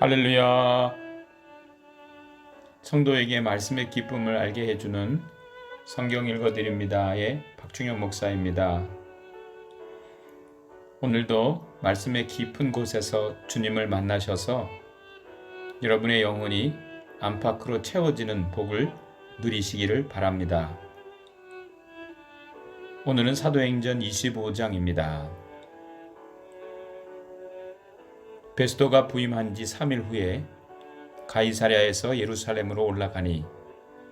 할렐루야. 성도에게 말씀의 기쁨을 알게 해주는 성경 읽어드립니다의 박중현 목사입니다. 오늘도 말씀의 깊은 곳에서 주님을 만나셔서 여러분의 영혼이 안팎으로 채워지는 복을 누리시기를 바랍니다. 오늘은 사도행전 25장입니다. 베스도가 부임한 지 3일 후에 가이사랴에서 예루살렘으로 올라가니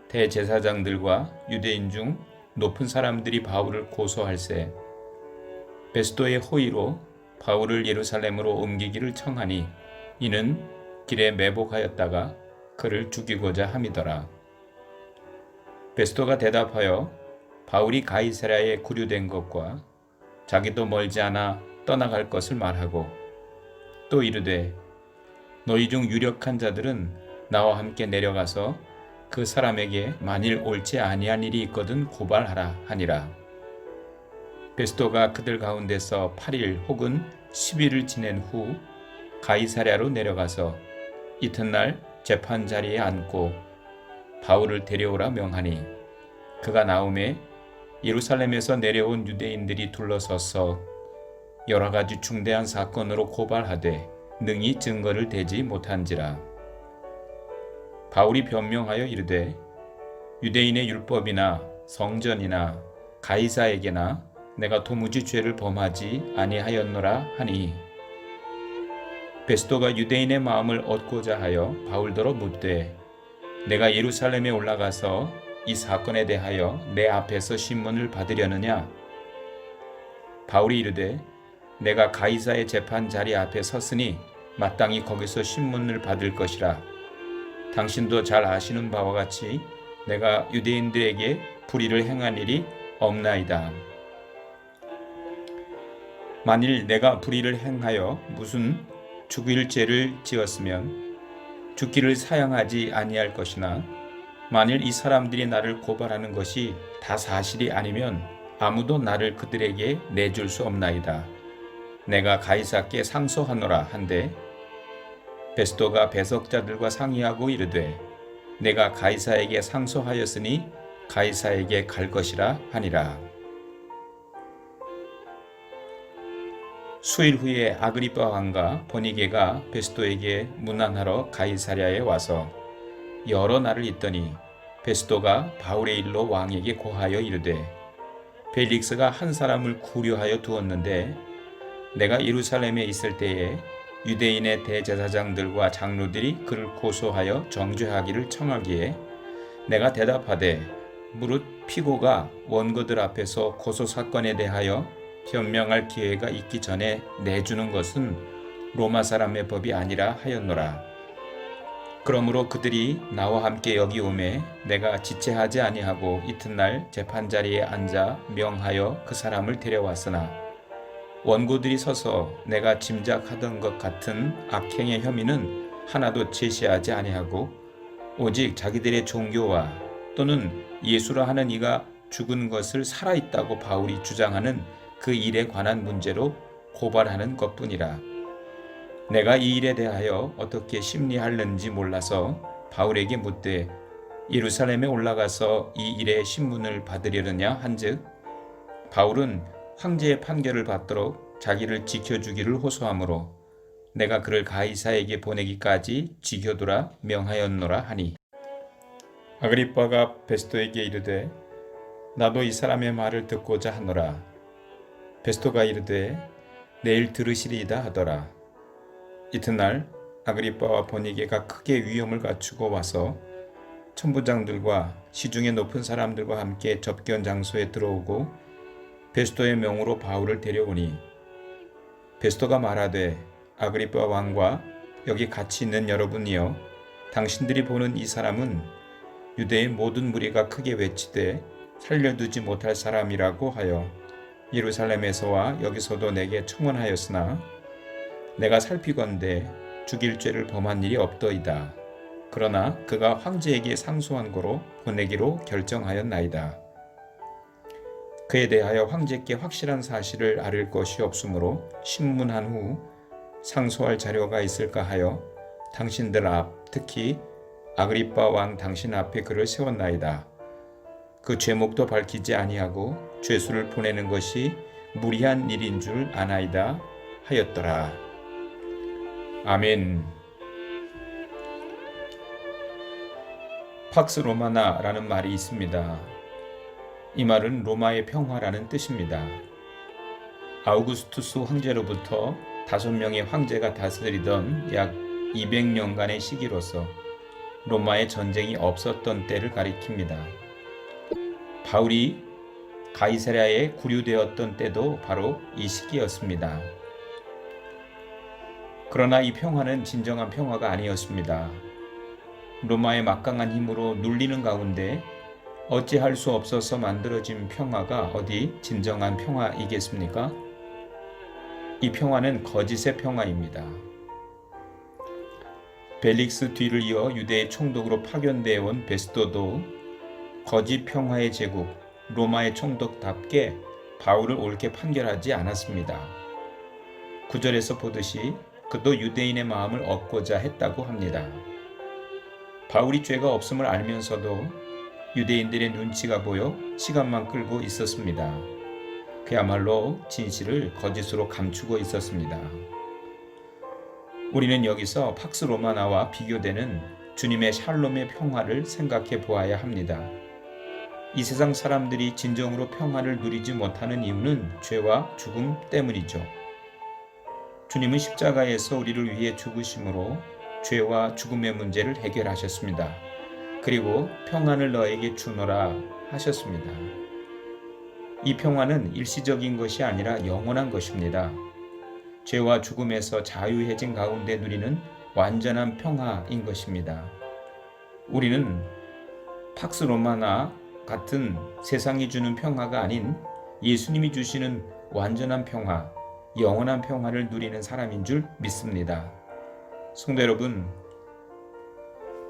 대제사장들과 유대인 중 높은 사람들이 바울을 고소할세 베스도의 호의로 바울을 예루살렘으로 옮기기를 청하니 이는 길에 매복하였다가 그를 죽이고자 함이더라. 베스도가 대답하여 바울이 가이사랴에 구류된 것과 자기도 멀지 않아 떠나갈 것을 말하고 또 이르되 너희 중 유력한 자들은 나와 함께 내려가서 그 사람에게 만일 옳지 아니한 일이 있거든 고발하라 하니라. 베스도가 그들 가운데서 8일 혹은 10일을 지낸 후 가이사랴로 내려가서 이튿날 재판 자리에 앉고 바울을 데려오라 명하니 그가 나오매 예루살렘에서 내려온 유대인들이 둘러서서 여러 가지 중대한 사건으로 고발하되 능히 증거를 대지 못한지라. 바울이 변명하여 이르되 유대인의 율법이나 성전이나 가이사에게나 내가 도무지 죄를 범하지 아니하였노라 하니 베스도가 유대인의 마음을 얻고자 하여 바울더러 묻되 내가 예루살렘에 올라가서 이 사건에 대하여 내 앞에서 신문을 받으려느냐 바울이 이르되 내가 가이사의 재판 자리 앞에 섰으니 마땅히 거기서 신문을 받을 것이라. 당신도 잘 아시는 바와 같이 내가 유대인들에게 불의를 행한 일이 없나이다. 만일 내가 불의를 행하여 무슨 죽일 죄를 지었으면 죽기를 사양하지 아니할 것이나 만일 이 사람들이 나를 고발하는 것이 다 사실이 아니면 아무도 나를 그들에게 내줄 수 없나이다. 내가 가이사께 상소하노라 한데 베스도가 배석자들과 상의하고 이르되 내가 가이사에게 상소하였으니 가이사에게 갈 것이라 하니라. 수일 후에 아그리파 왕과 버니게가 베스도에게 문안하러 가이사랴에 와서 여러 날을 있더니 베스도가 바울의 일로 왕에게 고하여 이르되 벨릭스가 한 사람을 구려하여 두었는데 내가 예루살렘에 있을 때에 유대인의 대제사장들과 장로들이 그를 고소하여 정죄하기를 청하기에 내가 대답하되 무릇 피고가 원고들 앞에서 고소 사건에 대하여 변명할 기회가 있기 전에 내주는 것은 로마 사람의 법이 아니라 하였노라. 그러므로 그들이 나와 함께 여기 오매 내가 지체하지 아니하고 이튿날 재판 자리에 앉아 명하여 그 사람을 데려왔으나 원고들이 서서 내가 짐작하던 것 같은 악행의 혐의는 하나도 제시하지 아니하고 오직 자기들의 종교와 또는 예수라 하는 이가 죽은 것을 살아있다고 바울이 주장하는 그 일에 관한 문제로 고발하는 것뿐이라. 내가 이 일에 대하여 어떻게 심리할는지 몰라서 바울에게 묻되 예루살렘에 올라가서 이 일의 신문을 받으려느냐 한즉 바울은 황제의 판결을 받도록 자기를 지켜주기를 호소하므로 내가 그를 가이사에게 보내기까지 지켜두라 명하였노라 하니. 아그리빠가 베스토에게 이르되 나도 이 사람의 말을 듣고자 하노라. 베스토가 이르되 내일 들으시리이다 하더라. 이튿날 아그리빠와 버니게가 크게 위험을 갖추고 와서 천부장들과 시중에 높은 사람들과 함께 접견 장소에 들어오고 베스토의 명으로 바울을 데려오니 베스토가 말하되 아그리빠 왕과 여기 같이 있는 여러분이여 당신들이 보는 이 사람은 유대의 모든 무리가 크게 외치되 살려두지 못할 사람이라고 하여 예루살렘에서와 여기서도 내게 청원하였으나 내가 살피건대 죽일 죄를 범한 일이 없더이다. 그러나 그가 황제에게 상소한 거로 보내기로 결정하였나이다. 그에 대하여 황제께 확실한 사실을 알을 것이 없으므로 신문한 후 상소할 자료가 있을까 하여 당신들 앞 특히 아그리빠 왕 당신 앞에 그를 세웠나이다. 그 죄목도 밝히지 아니하고 죄수를 보내는 것이 무리한 일인 줄 아나이다 하였더라. 아멘. 팍스 로마나라는 말이 있습니다. 이 말은 로마의 평화라는 뜻입니다. 아우구스투스 황제로부터 다섯 명의 황제가 다스리던 약 200년간의 시기로서 로마의 전쟁이 없었던 때를 가리킵니다. 바울이 가이사랴에 구류되었던 때도 바로 이 시기였습니다. 그러나 이 평화는 진정한 평화가 아니었습니다. 로마의 막강한 힘으로 눌리는 가운데 어찌할 수 없어서 만들어진 평화가 어디 진정한 평화이겠습니까? 이 평화는 거짓의 평화입니다. 벨릭스 뒤를 이어 유대의 총독으로 파견되어 온 베스도도 거짓 평화의 제국 로마의 총독답게 바울을 옳게 판결하지 않았습니다. 구절에서 보듯이 그도 유대인의 마음을 얻고자 했다고 합니다. 바울이 죄가 없음을 알면서도 유대인들의 눈치가 보여 시간만 끌고 있었습니다. 그야말로 진실을 거짓으로 감추고 있었습니다. 우리는 여기서 팍스 로마나와 비교되는 주님의 샬롬의 평화를 생각해 보아야 합니다. 이 세상 사람들이 진정으로 평화를 누리지 못하는 이유는 죄와 죽음 때문이죠. 주님은 십자가에서 우리를 위해 죽으심으로 죄와 죽음의 문제를 해결하셨습니다. 그리고 평안을 너에게 주노라 하셨습니다. 이 평화는 일시적인 것이 아니라 영원한 것입니다. 죄와 죽음에서 자유해진 가운데 누리는 완전한 평화인 것입니다. 우리는 팍스 로마나 같은 세상이 주는 평화가 아닌 예수님이 주시는 완전한 평화, 영원한 평화를 누리는 사람인 줄 믿습니다. 성도 여러분,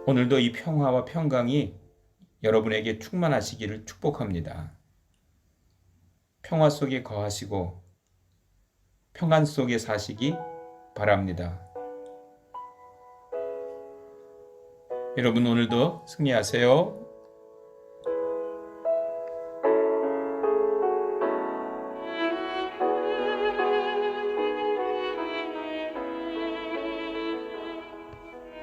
오늘도 이 평화와 평강이 여러분에게 충만하시기를 축복합니다. 평화 속에 거하시고 평안 속에 사시기 바랍니다. 여러분 오늘도 승리하세요.